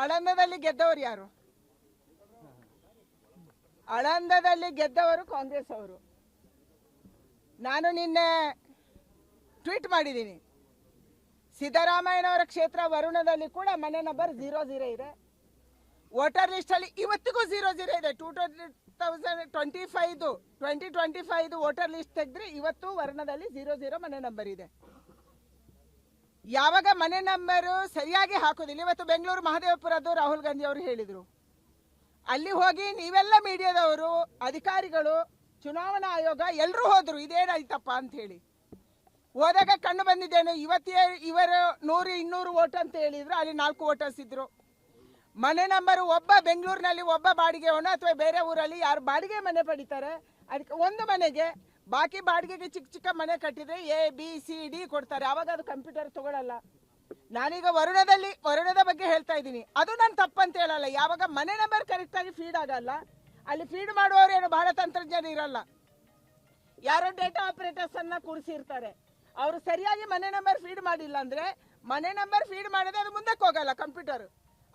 ಆಳಂದದಲ್ಲಿ ಗೆದ್ದವರು ಯಾರು? ಅಳಂದದಲ್ಲಿ ಗೆದ್ದವರು ಕಾಂಗ್ರೆಸ್ ಅವರು. ನಾನು ನಿನ್ನೆ ಟ್ವೀಟ್ ಮಾಡಿದ್ದೀನಿ. ಸಿದ್ದರಾಮಯ್ಯನವರ ಕ್ಷೇತ್ರ ವರುಣದಲ್ಲಿ ಕೂಡ ಮನೆ ನಂಬರ್ ಝೀರೋ ಝೀರೋ ಇದೆ. ವೋಟರ್ ಲಿಸ್ಟಲ್ಲಿ ಇವತ್ತಿಗೂ ಝೀರೋ ಜೀರೋ ಇದೆ. ಟೂ ತೌಸಂಡ್ ಟ್ವೆಂಟಿ ಫೈವ್ದು, ಟ್ವೆಂಟಿ ಟ್ವೆಂಟಿ ಫೈವ್ದು ವೋಟರ್ ಲಿಸ್ಟ್ ತೆಗೆದ್ರೆ ಇವತ್ತು ವರ್ಣದಲ್ಲಿ ಜೀರೋ ಝೀರೋ ಮನೆ ನಂಬರ್ ಇದೆ. ಯಾವಾಗ ಮನೆ ನಂಬರು ಸರಿಯಾಗಿ ಹಾಕೋದಿಲ್ಲ. ಇವತ್ತು ಬೆಂಗಳೂರು ಮಹದೇವಪುರದ್ದು ರಾಹುಲ್ ಗಾಂಧಿ ಅವರು ಹೇಳಿದರು. ಅಲ್ಲಿ ಹೋಗಿ ನೀವೆಲ್ಲ ಮೀಡಿಯಾದವರು, ಅಧಿಕಾರಿಗಳು, ಚುನಾವಣಾ ಆಯೋಗ ಎಲ್ಲರೂ ಹೋದ್ರು, ಇದೇನಾಯ್ತಪ್ಪ ಅಂತ ಹೇಳಿ. ಹೋದಾಗ ಕಣ್ಣು ಬಂದಿದ್ದೇನೆ, ಇವತ್ತೇ ಇವರು ನೂರು, ಇನ್ನೂರು ವೋಟ್ ಅಂತ ಹೇಳಿದ್ರು, ಅಲ್ಲಿ ನಾಲ್ಕು ವೋಟರ್ಸ್ ಇದ್ರು ಮನೆ ನಂಬರ್ ಒಬ್ಬ ಬೆಂಗಳೂರಿನಲ್ಲಿ ಒಬ್ಬ ಬಾಡಿಗೆ ಅಥವಾ ಬೇರೆ ಊರಲ್ಲಿ ಯಾರು ಬಾಡಿಗೆ ಮನೆ ಪಡಿತಾರೆ, ಅದಕ್ಕೆ ಒಂದು ಮನೆಗೆ ಬಾಕಿ ಬಾಡಿಗೆಗೆ ಚಿಕ್ಕ ಚಿಕ್ಕ ಮನೆ ಕಟ್ಟಿದ್ರೆ ಎ ಬಿ ಸಿ ಡಿ ಕೊಡ್ತಾರೆ. ಅವಾಗ ಅದು ಕಂಪ್ಯೂಟರ್ ತಗೊಳ್ಳಲ್ಲ ನಾನೀಗ ವರುಣದಲ್ಲಿ, ವರುಣದ ಬಗ್ಗೆ ಹೇಳ್ತಾ ಇದ್ದೀನಿ. ಅದು ನಾನು ತಪ್ಪಂತ ಹೇಳಲ್ಲ. ಯಾವಾಗ ಮನೆ ನಂಬರ್ ಕರೆಕ್ಟಾಗಿ ಫೀಡ್ ಆಗಲ್ಲ, ಅಲ್ಲಿ ಫೀಡ್ ಮಾಡುವವರು ಏನು ಬಹಳ ತಂತ್ರಜ್ಞಾನ ಇರಲ್ಲ. ಯಾರೋ ಡೇಟಾ ಆಪರೇಟರ್ಸ್ ಅನ್ನ ಕೂರಿಸಿರ್ತಾರೆ. ಅವರು ಸರಿಯಾಗಿ ಮನೆ ನಂಬರ್ ಫೀಡ್ ಮಾಡಿಲ್ಲ ಅಂದ್ರೆ ಮನೆ ನಂಬರ್ ಫೀಡ್ ಮಾಡಿದ್ರೆ ಅದು ಮುಂದಕ್ಕೆ ಹೋಗಲ್ಲ ಕಂಪ್ಯೂಟರ್.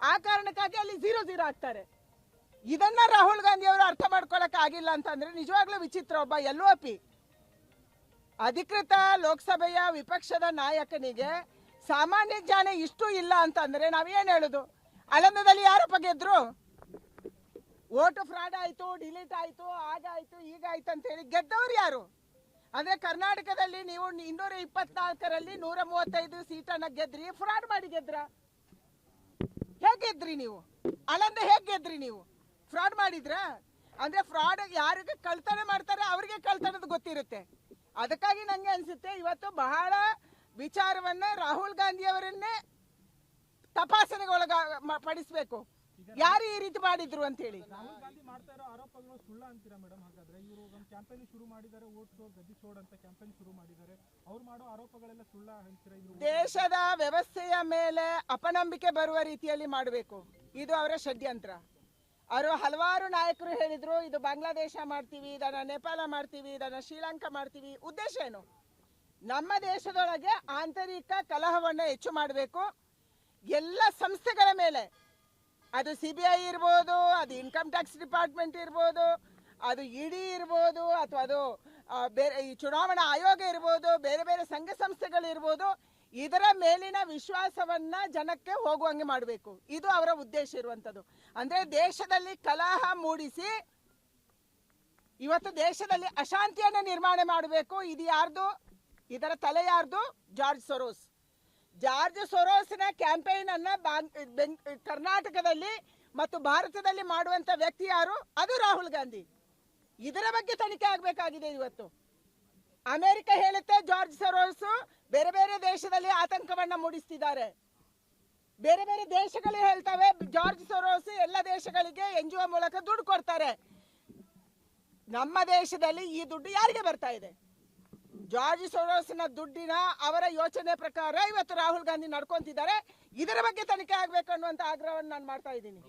ಆ ಕಾರಣಕ್ಕಾಗಿ ಅಲ್ಲಿ ಝೀರೋ ಝೀರೋ ಆಗ್ತಾರೆ. ಇದನ್ನ ರಾಹುಲ್ ಗಾಂಧಿ ಅವರು ಅರ್ಥ ಮಾಡ್ಕೊಳಕ್ ಆಗಿಲ್ಲ ಅಂತಂದ್ರೆ ನಿಜವಾಗ್ಲೂ ವಿಚಿತ್ರ ಒಬ್ಬ ಎಲ್ಲೋ ಪಿ ಅಧಿಕೃತ ಲೋಕಸಭೆಯ ವಿಪಕ್ಷದ ನಾಯಕನಿಗೆ ಸಾಮಾನ್ಯ ಜ್ಞಾನ ಇಷ್ಟು ಇಲ್ಲ ಅಂತಂದ್ರೆ ನಾವೇನು ಹೇಳುದು? ಅಳಂದದಲ್ಲಿ ಯಾರಪ್ಪ ಗೆದ್ರು. ಓಟು ಫ್ರಾಡ್ ಆಯ್ತು, ಡಿಲೀಟ್ ಆಯ್ತು ಆಗಾಯ್ತು ಈಗಾಯ್ತು ಅಂತ ಹೇಳಿ ಗೆದ್ದವ್ರು ಯಾರು? ಅಂದ್ರೆ ಕರ್ನಾಟಕದಲ್ಲಿ ನೀವು ಇನ್ನೂರ ಇಪ್ಪತ್ನಾಲ್ಕರಲ್ಲಿ ನೂರ ಮೂವತ್ತೈದು ಸೀಟನ್ನ ಗೆದ್ರಿ, ಫ್ರಾಡ್ ಮಾಡಿ ಗೆದ್ರ? ಹೇಗ್ ಗೆದ್ರಿ ನೀವು? ಅಳಂದ ಹೇಗೆ ಗೆದ್ರಿ ನೀವು? ಫ್ರಾಡ್ ಮಾಡಿದ್ರ? ಅಂದ್ರೆ ಫ್ರಾಡ್ ಯಾರಿಗೆ ಕಳ್ತನ ಮಾಡ್ತಾರೆ ಅವರಿಗೆ ಕಳ್ತನದ ಗೊತ್ತಿರುತ್ತೆ. ಅದಕ್ಕಾಗಿ ನನಗೆ ಅನ್ಸುತ್ತೆ ಇವತ್ತು ಬಹಳ ವಿಚಾರವನ್ನ ರಾಹುಲ್ ಗಾಂಧಿ ಅವರನ್ನೇ ತಪಾಸಣೆಗೆ ಒಳಗ ಪಡಿಸ್ಬೇಕು. ಯಾರು ಈ ರೀತಿ ಮಾಡಿದ್ರು ಅಂತ ಹೇಳಿ. ರಾಹುಲ್ ಗಾಂಧಿ ಮಾಡ್ತಾ ಇರೋ ಆರೋಪಗಳು ಸುಳ್ಳ ಅಂತೀರಾ ಮೇಡಮ್ ಹಾಗಾದ್ರೆ ಇವರು ಒಂದು ಕ್ಯಾಂಪೇನ್ ಶುರು ಮಾಡಿದ್ದಾರೆ ಓಟ್ ಶೋ ಗದ್ದಿ ಶೋಡ್ ಅಂತ ಕ್ಯಾಂಪೇನ್ ಶುರು ಮಾಡಿದ್ದಾರೆ. ಅವ್ರು ಮಾಡೋ ಆರೋಪಗಳೆಲ್ಲ ಸುಳ್ಳ ಅಂತೀರಾ ಇವರು? ದೇಶದ ವ್ಯವಸ್ಥೆಯ ಮೇಲೆ ಅಪನಂಬಿಕೆ ಬರುವ ರೀತಿಯಲ್ಲಿ ಮಾಡಬೇಕು. ಇದು ಅವರ ಷಡ್ಯಂತ್ರ. ಅವರು ಹಲವಾರು ನಾಯಕರು ಹೇಳಿದ್ರು, ಇದು ಬಾಂಗ್ಲಾದೇಶ ಮಾಡ್ತೀವಿ, ಇದನ್ನ ನೇಪಾಳ ಮಾಡ್ತೀವಿ, ಇದನ್ನ ಶ್ರೀಲಂಕಾ ಮಾಡ್ತೀವಿ. ಉದ್ದೇಶ ಏನು? ನಮ್ಮ ದೇಶದೊಳಗೆ ಆಂತರಿಕ ಕಲಹವನ್ನು ಹೆಚ್ಚು ಮಾಡಬೇಕು. ಎಲ್ಲ ಸಂಸ್ಥೆಗಳ ಮೇಲೆ. ಅದು ಸಿ ಬಿ ಐ ಇರ್ಬೋದು, ಅದು ಇನ್ಕಮ್ ಟ್ಯಾಕ್ಸ್ ಡಿಪಾರ್ಟ್ಮೆಂಟ್ ಇರ್ಬೋದು, ಅದು ಇಡಿ ಇರ್ಬೋದು, ಅಥವಾ ಅದು ಬೇರೆ ಈ ಚುನಾವಣಾ ಆಯೋಗ ಇರ್ಬೋದು, ಬೇರೆ ಬೇರೆ ಸಂಘ ಸಂಸ್ಥೆಗಳು ಇರ್ಬೋದು ಇದರ ಮೇಲಿನ ವಿಶ್ವಾಸವನ್ನ ಜನಕ್ಕೆ ಹೋಗುವಂಗೆ ಮಾಡಬೇಕು. ಇದು ಅವರ ಉದ್ದೇಶ ಇರುವಂಥದ್ದು ಅಂದ್ರೆ ದೇಶದಲ್ಲಿ ಕಲಹ ಮೂಡಿಸಿ ಇವತ್ತು ದೇಶದಲ್ಲಿ ಅಶಾಂತಿಯನ್ನು ನಿರ್ಮಾಣ ಮಾಡಬೇಕು. ಇದು ಯಾರ್ದು? ಇದರ ತಲೆ ಯಾರ್ದು? George Soros. ಜಾರ್ಜ್ ಸೊರೋಸ್ನ ಕ್ಯಾಂಪೇನ್ ಅನ್ನ ಕರ್ನಾಟಕದಲ್ಲಿ ಮತ್ತು ಭಾರತದಲ್ಲಿ ಮಾಡುವಂತ ವ್ಯಕ್ತಿ ಯಾರು? ಅದು ರಾಹುಲ್ ಗಾಂಧಿ. ಇದರ ಬಗ್ಗೆ ತನಿಖೆ ಆಗಬೇಕಾಗಿದೆ ಇವತ್ತು. ಅಮೆರಿಕ ಹೇಳುತ್ತೆ ಜಾರ್ಜ್ ಸೊರೋಸ್ ಬೇರೆ ಬೇರೆ ದೇಶದಲ್ಲಿ ಆತಂಕವನ್ನ ಮೂಡಿಸ್ತಿದ್ದಾರೆ. ಬೇರೆ ಬೇರೆ ದೇಶಗಳು ಹೇಳ್ತವೆ, ಜಾರ್ಜ್ ಸೊರೋಸ್ ಎಲ್ಲ ದೇಶಗಳಿಗೆ ಎನ್ ಜಿ ಒ ಮೂಲಕ ದುಡ್ಡು ಕೊಡ್ತಾರೆ. ನಮ್ಮ ದೇಶದಲ್ಲಿ ಈ ದುಡ್ಡು ಯಾರಿಗೆ ಬರ್ತಾ ಇದೆ? ಜಾರ್ಜ್ ಸೊರೋಸ್ನ ದುಡ್ಡಿನ ಅವರ ಯೋಚನೆ ಪ್ರಕಾರ ಇವತ್ತು ರಾಹುಲ್ ಗಾಂಧಿ ನಡ್ಕೊಂತಿದ್ದಾರೆ. ಇದರ ಬಗ್ಗೆ ತನಿಖೆ ಆಗ್ಬೇಕು ಅನ್ನುವಂತ ಆಗ್ರಹವನ್ನು ನಾನು ಮಾಡ್ತಾ ಇದ್ದೀನಿ.